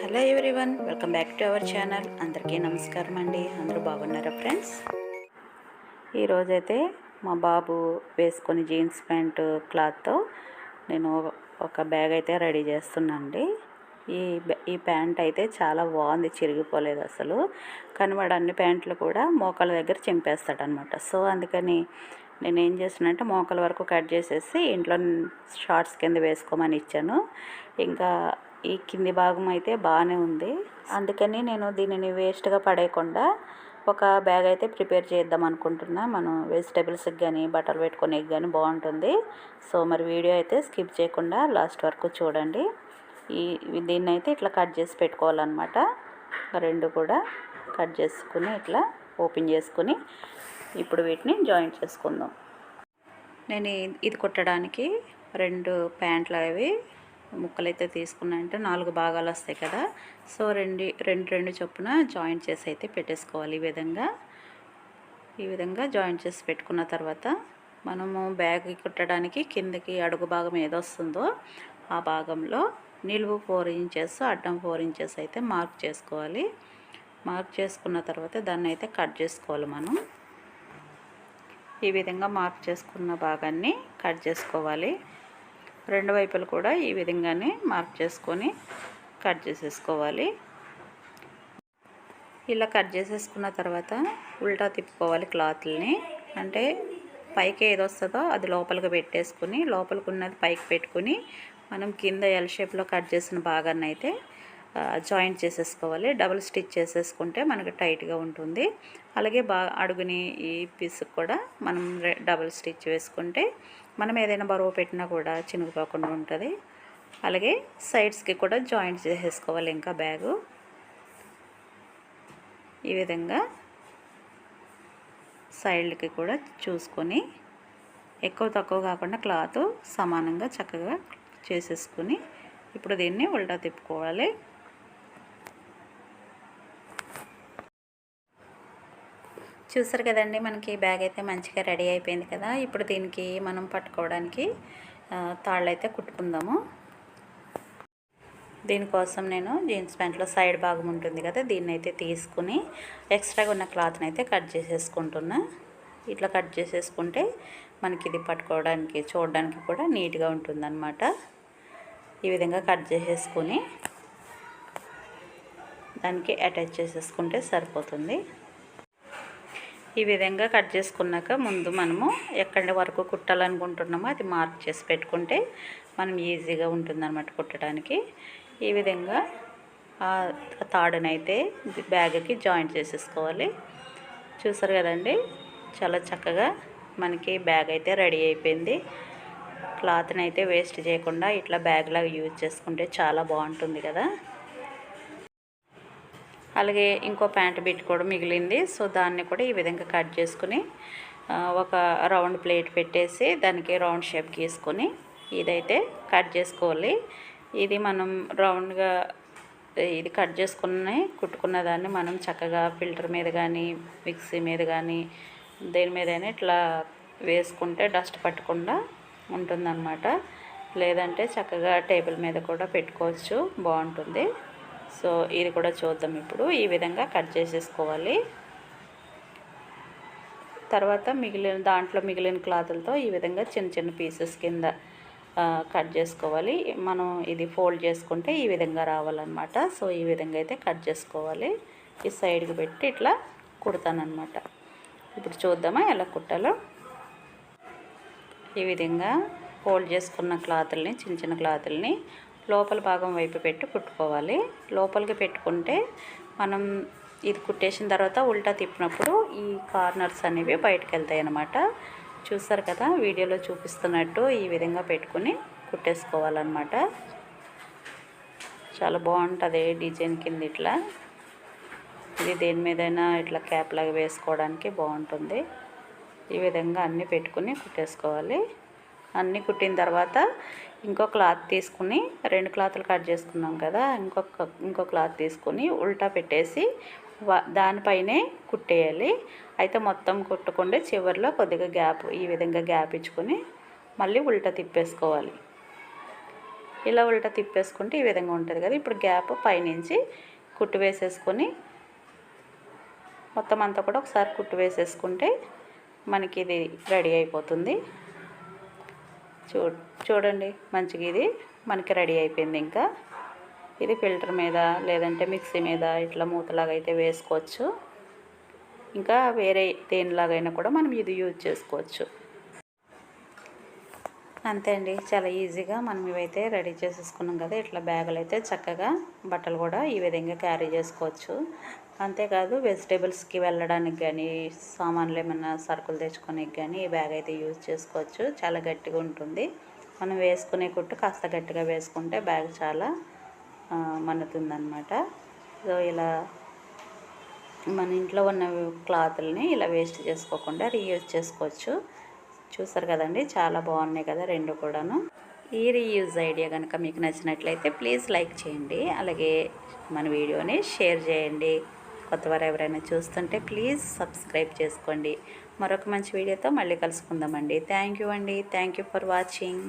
Hello everyone welcome back to our channel. అందరికీ నమస్కారం అండి. అందరూ బాగున్నారా ఫ్రెండ్స్? ఈరోజైతే మా బాబు వేసుకొని జీన్స్ ప్యాంటు క్లాత్తో నేను ఒక బ్యాగ్ అయితే రెడీ చేస్తున్నానండి. ఈ ఈ ప్యాంట్ అయితే చాలా బాగుంది చిరిగిపోలేదు అసలు. కానీ వాడు అన్ని ప్యాంట్లు కూడా మోకాల దగ్గర చింపేస్తాడనమాట సో అందుకని నేను ఏం చేసానంటే మోకల వరకు కట్ చేసేసి ఇంట్లో షార్ట్స్ కింద వేసుకోమని ఇచ్చాను. ఇంకా ఈ కింది భాగం అయితే బాగానే ఉంది. అందుకని నేను దీనిని వేస్ట్గా పడేయకుండా ఒక బ్యాగ్ అయితే ప్రిపేర్ చేద్దాం అనుకుంటున్నా. మనం వెజిటేబుల్స్కి కానీ బట్టలు పెట్టుకునే కానీ బాగుంటుంది. సో మరి వీడియో అయితే స్కిప్ చేయకుండా లాస్ట్ వరకు చూడండి. ఈ దీన్ని అయితే ఇట్లా కట్ చేసి పెట్టుకోవాలన్నమాట. రెండు కూడా కట్ చేసుకుని ఇట్లా ఓపెన్ చేసుకుని ఇప్పుడు వీటిని జాయింట్ చేసుకుందాం. నేను ఇది కుట్టడానికి రెండు ప్యాంట్లు అవి ముక్కలు అయితే తీసుకున్నాయంటే నాలుగు భాగాలు వస్తాయి కదా. సో రెండు రెండు రెండు చొప్పున జాయింట్ చేసి అయితే పెట్టేసుకోవాలి ఈ విధంగా. ఈ విధంగా జాయింట్ చేసి పెట్టుకున్న తర్వాత మనము బ్యాగ్ కుట్టడానికి కిందకి అడుగు భాగం ఏదొస్తుందో ఆ భాగంలో నిలువు ఫోర్ ఇంచెస్ అడ్డం ఫోర్ ఇంచెస్ అయితే మార్క్ చేసుకోవాలి. మార్క్ చేసుకున్న తర్వాత దాన్ని అయితే కట్ చేసుకోవాలి మనం. ఈ విధంగా మార్క్ చేసుకున్న భాగాన్ని కట్ చేసుకోవాలి. రెండు వైపులు కూడా ఈ విధంగానే మార్క్ చేసుకొని కట్ చేసేసుకోవాలి. ఇలా కట్ చేసేసుకున్న తర్వాత ఉల్టా తిప్పుకోవాలి క్లాత్ని అంటే పైకి ఏది వస్తుందో అది లోపలికి పెట్టేసుకుని లోపలికి ఉన్నది పైకి పెట్టుకుని మనం కింద ఎల్ షేప్లో కట్ చేసిన భాగాన్ని అయితే జాయింట్ చేసేసుకోవాలి. డబుల్ స్టిచ్ చేసేసుకుంటే మనకు టైట్గా ఉంటుంది. అలాగే బాగా అడుగుని ఈ పీస్కి కూడా మనం రె- డబుల్ స్టిచ్ వేసుకుంటే మనం ఏదైనా బరువు పెట్టినా కూడా చినుగుపోకుండా ఉంటుంది. అలాగే సైడ్స్కి కూడా జాయింట్ చేసేసుకోవాలి ఇంకా బ్యాగు. ఈ విధంగా సైడ్లకి కూడా చూసుకొని ఎక్కువ తక్కువ కాకుండా క్లాత్ సమానంగా చక్కగా చేసేసుకుని ఇప్పుడు దీన్ని ఉల్టా తిప్పుకోవాలి. చూసారు కదండి మనకి బ్యాగ్ అయితే మంచిగా రెడీ అయిపోయింది కదా. ఇప్పుడు దీనికి మనం పట్టుకోవడానికి తాళ్ళు అయితే కుట్టుకుందాము. దీనికోసం నేను జీన్స్ ప్యాంట్లో సైడ్ భాగం ఉంటుంది కదా దీన్ని అయితే తీసుకుని ఎక్స్ట్రాగా ఉన్న క్లాత్ని అయితే కట్ చేసేసుకుంటున్నా. ఇట్లా కట్ చేసేసుకుంటే మనకి ఇది పట్టుకోవడానికి చూడడానికి కూడా నీట్గా ఉంటుందన్నమాట. ఈ విధంగా కట్ చేసేసుకుని దానికి అటాచ్ చేసేసుకుంటే సరిపోతుంది. ఈ విధంగా కట్ చేసుకున్నాక ముందు మనము ఎక్కడి వరకు కుట్టాలనుకుంటున్నామో అది మార్క్ చేసి పెట్టుకుంటే మనం ఈజీగా ఉంటుందన్నమాట కుట్టడానికి. ఈ విధంగా ఆ తాడునైతే బ్యాగ్కి జాయింట్ చేసేసుకోవాలి. చూసారు కదండి? చాలా చక్కగా మనకి బ్యాగ్ అయితే రెడీ అయిపోయింది. క్లాత్ని అయితే వేస్ట్ చేయకుండా ఇట్లా బ్యాగ్ లాగా యూజ్ చేసుకుంటే చాలా బాగుంటుంది కదా? అలాగే ఇంకో ప్యాంట్ బిట్ కూడా మిగిలింది. సో దాన్ని కూడా ఈ విధంగా కట్ చేసుకుని ఒక రౌండ్ ప్లేట్ పెట్టేసి దానికి రౌండ్ షేప్ గీసుకొని ఇదైతే కట్ చేసుకోవాలి. ఇది మనం రౌండ్గా ఇది కట్ చేసుకుని కుట్టుకున్న దాన్ని మనం చక్కగా ఫిల్టర్ మీద కానీ మిక్సీ మీద కానీ దేని మీదైనా ఇట్లా వేసుకుంటే డస్ట్ పట్టకుండా ఉంటుందన్నమాట. లేదంటే చక్కగా టేబుల్ మీద కూడా పెట్టుకోవచ్చు. బాగుంటుంది. సో ఇది కూడా చూద్దాం ఇప్పుడు. ఈ విధంగా కట్ చేసేసుకోవాలి. తర్వాత మిగిలిన దాంట్లో మిగిలిన క్లాతులతో ఈ విధంగా చిన్న చిన్న పీసెస్ కింద కట్ చేసుకోవాలి. మనం ఇది ఫోల్డ్ చేసుకుంటే ఈ విధంగా రావాలన్నమాట. సో ఈ విధంగా అయితే కట్ చేసుకోవాలి. ఈ సైడ్కి పెట్టి ఇట్లా కుడతానమాట ఇప్పుడు చూద్దామా ఎలా కుట్టాలో? ఈ విధంగా ఫోల్డ్ చేసుకున్న క్లాతుల్ని చిన్న చిన్న క్లాతుల్ని లోపల భాగం వైపు పెట్టి కుట్టుకోవాలి. లోపలికి పెట్టుకుంటే మనం ఇది కుట్టేసిన తర్వాత ఉల్టా తిప్పినప్పుడు ఈ కార్నర్స్ అనేవి బయటకు వెళ్తాయి అన్నమాట. చూస్తారు కదా వీడియోలో చూపిస్తున్నట్టు ఈ విధంగా పెట్టుకుని కుట్టేసుకోవాలన్నమాట. చాలా బాగుంటుంది డిజైన్ కింద ఇట్లా. ఇది దేని మీదైనా ఇట్లా క్యాప్ లాగా వేసుకోవడానికి బాగుంటుంది. ఈ విధంగా అన్నీ పెట్టుకుని కుట్టేసుకోవాలి. అన్నీ కుట్టిన తర్వాత ఇంకో క్లాత్ తీసుకుని రెండు క్లాత్లు కట్ చేసుకున్నాం కదా ఇంకొక ఇంకో క్లాత్ తీసుకుని ఉల్టా పెట్టేసి దానిపైనే కుట్టేయాలి. అయితే మొత్తం కుట్టకుండా చివరిలో కొద్దిగా గ్యాప్ ఈ విధంగా గ్యాప్ ఇచ్చుకొని మళ్ళీ ఉల్టా తిప్పేసుకోవాలి. ఇలా ఉల్టా తిప్పేసుకుంటే ఈ విధంగా ఉంటుంది కదా ఇప్పుడు గ్యాప్ పైనుంచి కుట్టు వేసేసుకొని మొత్తం అంతా కూడా ఒకసారి కుట్టు వేసేసుకుంటే మనకి ఇది రెడీ అయిపోతుంది. చూ చూడండి మంచిగా ఇది మనకి రెడీ అయిపోయింది ఇంకా. ఇది ఫిల్టర్ మీద లేదంటే మిక్సీ మీద ఇట్లా మూతలాగా అయితే వేసుకోవచ్చు. ఇంకా వేరే దేనిలాగైనా కూడా మనం ఇది యూజ్ చేసుకోవచ్చు. అంతే అండి చాలా ఈజీగా మనం ఇవైతే రెడీ చేసేసుకున్నాం కదా. ఇట్లా బ్యాగులు అయితే చక్కగా బట్టలు కూడా ఈ విధంగా క్యారీ చేసుకోవచ్చు. అంతేకాదు వెజిటేబుల్స్కి వెళ్ళడానికి కానీ సామాన్లు ఏమైనా సరుకులు తెచ్చుకోనికి కానీ ఈ బ్యాగ్ అయితే యూజ్ చేసుకోవచ్చు. చాలా గట్టిగా ఉంటుంది. మనం వేసుకునే కుట్టు కాస్త గట్టిగా వేసుకుంటే బ్యాగ్ చాలా మన్నుతుందన్నమాట. సో ఇలా మన ఇంట్లో ఉన్న క్లాతుల్ని ఇలా వేస్ట్ చేసుకోకుండా రీయూజ్ చేసుకోవచ్చు. చూసారు కదండి? చాలా బాగున్నాయి కదా రెండు కూడాను. ఈ రీయూజ్ ఐడియా కనుక మీకు నచ్చినట్లయితే ప్లీజ్ లైక్ చేయండి. అలాగే మన వీడియోని షేర్ చేయండి. కొత్తవారు ఎవరైనా చూస్తుంటే ప్లీజ్ సబ్స్క్రైబ్ చేసుకోండి. మరొక మంచి వీడియోతో మళ్ళీ కలుసుకుందామండి. థ్యాంక్ యూ అండి. Thank you for watching.